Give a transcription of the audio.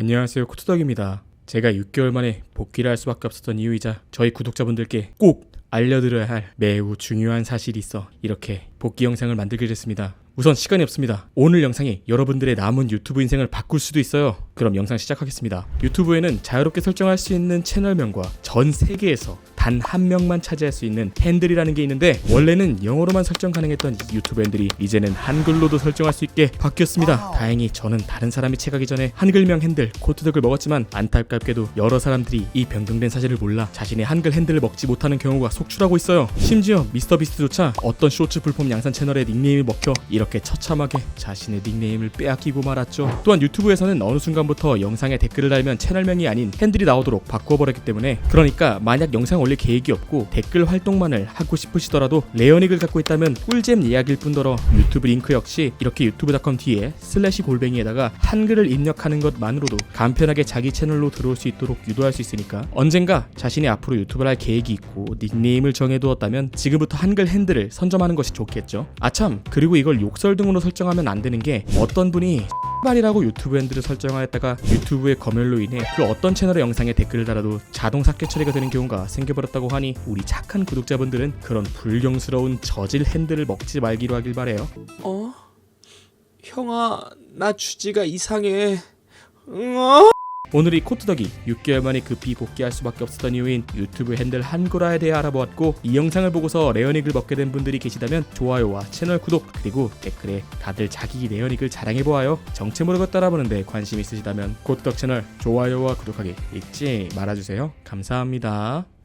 안녕하세요 코트덕입니다. 제가 6개월 만에 복귀를 할 수밖에 없었던 이유이자 저희 구독자분들께 꼭 알려드려야 할 매우 중요한 사실이 있어 이렇게 복귀 영상을 만들게 됐습니다. 우선 시간이 없습니다. 오늘 영상이 여러분들의 남은 유튜브 인생을 바꿀 수도 있어요. 그럼 영상 시작하겠습니다. 유튜브에는 자유롭게 설정할 수 있는 채널명과 전 세계에서 단 한 명만 차지할 수 있는 핸들이라는 게 있는데 원래는 영어로만 설정 가능했던 이 유튜브 핸들이 이제는 한글로도 설정할 수 있게 바뀌었습니다. 다행히 저는 다른 사람이 채가기 전에 한글명 핸들 코트덕을 먹었지만 안타깝게도 여러 사람들이 이 변경된 사실을 몰라 자신의 한글 핸들을 먹지 못하는 경우가 속출하고 있어요. 심지어 미스터 비스트조차 어떤 쇼츠 불법 양산 채널의 닉네임이 먹혀 이렇게 처참하게 자신의 닉네임을 빼앗기고 말았죠. 또한 유튜브에서는 어느 순간부터 영상에 댓글을 달면 채널명이 아닌 핸들이 나오도록 바꾸어버렸기 때문에 그러니까 만약 영상 올릴 계획이 없고 댓글 활동만을 하고 싶으시더라도 레어닉을 갖고 있다면 꿀잼 예약일 뿐더러 유튜브 링크 역시 이렇게 유튜브닷컴 뒤에 슬래시 골뱅이에다가 한글을 입력하는 것만으로도 간편하게 자기 채널로 들어올 수 있도록 유도할 수 있으니까 언젠가 자신이 앞으로 유튜브를 할 계획이 있고 닉네임을 정해두었다면 지금부터 한글 핸들을 선점하는 것이 좋 겠죠. 아참 그리고 이걸 욕설 등으로 설정하면 안 되는 게 어떤 분이 발이라고 유튜브 핸들을 설정하였다가 유튜브의 검열로 인해 그 어떤 채널의 영상에 댓글을 달아도 자동 삭제 처리가 되는 경우가 생겨버렸다고 하니 우리 착한 구독자분들은 그런 불경스러운 저질 핸들을 먹지 말기로 하길 바래요. 어? 형아, 나 주지가 이상해. 응, 어? 오늘 이 코트덕이 6개월 만에 급히 복귀할 수밖에 없었던 이유인 유튜브 핸들 한글화에 대해 알아보았고 이 영상을 보고서 레어닉을 먹게 된 분들이 계시다면 좋아요와 채널 구독 그리고 댓글에 다들 자기 레어닉을 자랑해보아요. 정체 모르고 따라보는데 관심 있으시다면 코트덕 채널 좋아요와 구독하기 잊지 말아주세요. 감사합니다